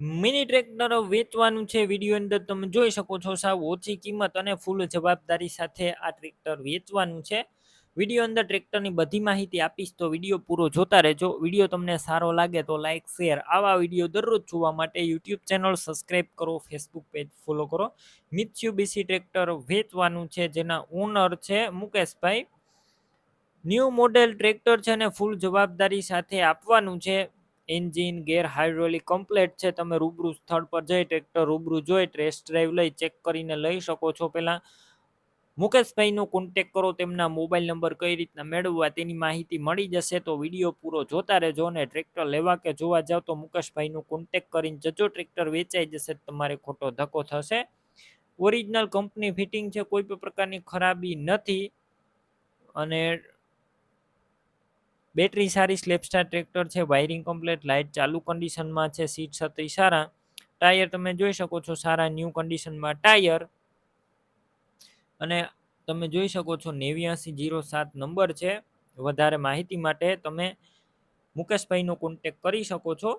Mini tractor વેચવાનું છે video અંદર તમે જોઈ શકો છો, સાવ ઓછી કિંમત અને ફૂલ જવાબદારી સાથે આ ટ્રેક્ટર વેચવાનું છે. વીડિયો અંદર ટ્રેક્ટરની બધી માહિતી આપીશ તો વીડિયો પૂરો જોતા રહેજો. વીડિયો તમને સારો લાગે તો લાઇક શેર આવા વીડિયો દરરોજ જોવા માટે યુટ્યુબ ચેનલ સબસ્ક્રાઈબ કરો ફેસબુક પેજ ફોલો કરો. મિત્સ્યુબીસી ટ્રેક્ટર વેચવાનું છે, જેના ઓનર છે મુકેશભાઈ. ન્યૂ મોડેલ ટ્રેક્ટર છે અને ફૂલ જવાબદારી સાથે આપવાનું છે. એન્જિન ગેર હાઇડ્રોલિક કમ્પ્લેટ છે, તમે રૂબરૂ સ્થળ પર જઈ ટ્રેક્ટર રૂબરૂ જોઈ ટેસ્ટ ડ્રાઈવ લઈ ચેક કરીને લઈ શકો છો. પહેલાં મુકેશભાઈનો કોન્ટેક કરો, તેમના મોબાઈલ નંબર કઈ રીતના મેળવવા તેની માહિતી મળી જશે તો વીડિયો પૂરો જોતા રહેજો અને ટ્રેક્ટર લેવા કે જોવા જાવ તો મુકેશભાઈનો કોન્ટેક કરીને જજો, ટ્રેક્ટર વેચાઈ જશે તમારે ખોટો ધક્કો થશે. ઓરિજિનલ કંપની ફિટિંગ છે, કોઈ પણ પ્રકારની ખરાબી નથી. અને બેટરી સારી સ્લેપસ્ટાર ટ્રેક્ટર છે વાયરિંગ કમ્પ્લેટ લાઇટ ચાલુ કન્ડિશનમાં છે સીટ છત્રી સારા. ટાયર તમે જોઈ શકો છો, સારા ન્યૂ કન્ડિશનમાં ટાયર અને તમે જોઈ શકો છો, નેવ્યાસી જીરો સાત નંબર છે. વધારે માહિતી માટે તમે મુકેશભાઈનો કોન્ટેક કરી શકો છો.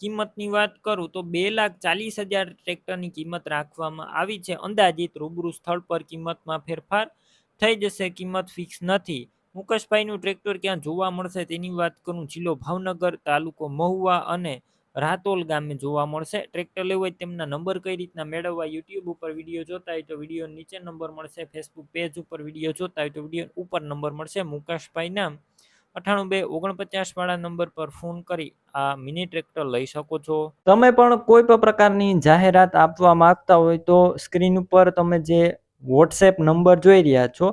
કિંમતની વાત કરું તો બે લાખ ચાલીસ હજાર ટ્રેક્ટરની કિંમત રાખવામાં આવી છે. અંદાજિત રૂબરૂ સ્થળ પર કિંમતમાં ફેરફાર થઈ જશે, કિંમત ફિક્સ નથી. મુકેશભાઈનું ટ્રેક્ટર ક્યાં જોવા મળશે તેની વાત કરું જિલ્લો ભાવનગર તાલુકો મહુવા અને રાતોલ ગામે જોવા મળશે. ટ્રેક્ટર લેવું હોય તેમના નંબર કઈ રીતના મેળવવા યુટ્યુબ ઉપર વીડિયો જોતા હોય તો વીડિયો નીચે નંબર મળશે, ફેસબુક પેજ ઉપર વીડિયો જોતા હોય તો વીડિયો ઉપર નંબર મળશે. મુકેશભાઈના અઠાણું બે ઓગણપચાસ વાળા નંબર પર ફોન કરી આ મિની ટ્રેક્ટર લઈ શકો છો. તમે પણ કોઈ પણ પ્રકારની જાહેરાત આપવા માંગતા હોય તો સ્ક્રીન ઉપર તમે જે વોટ્સએપ નંબર જોઈ રહ્યા છો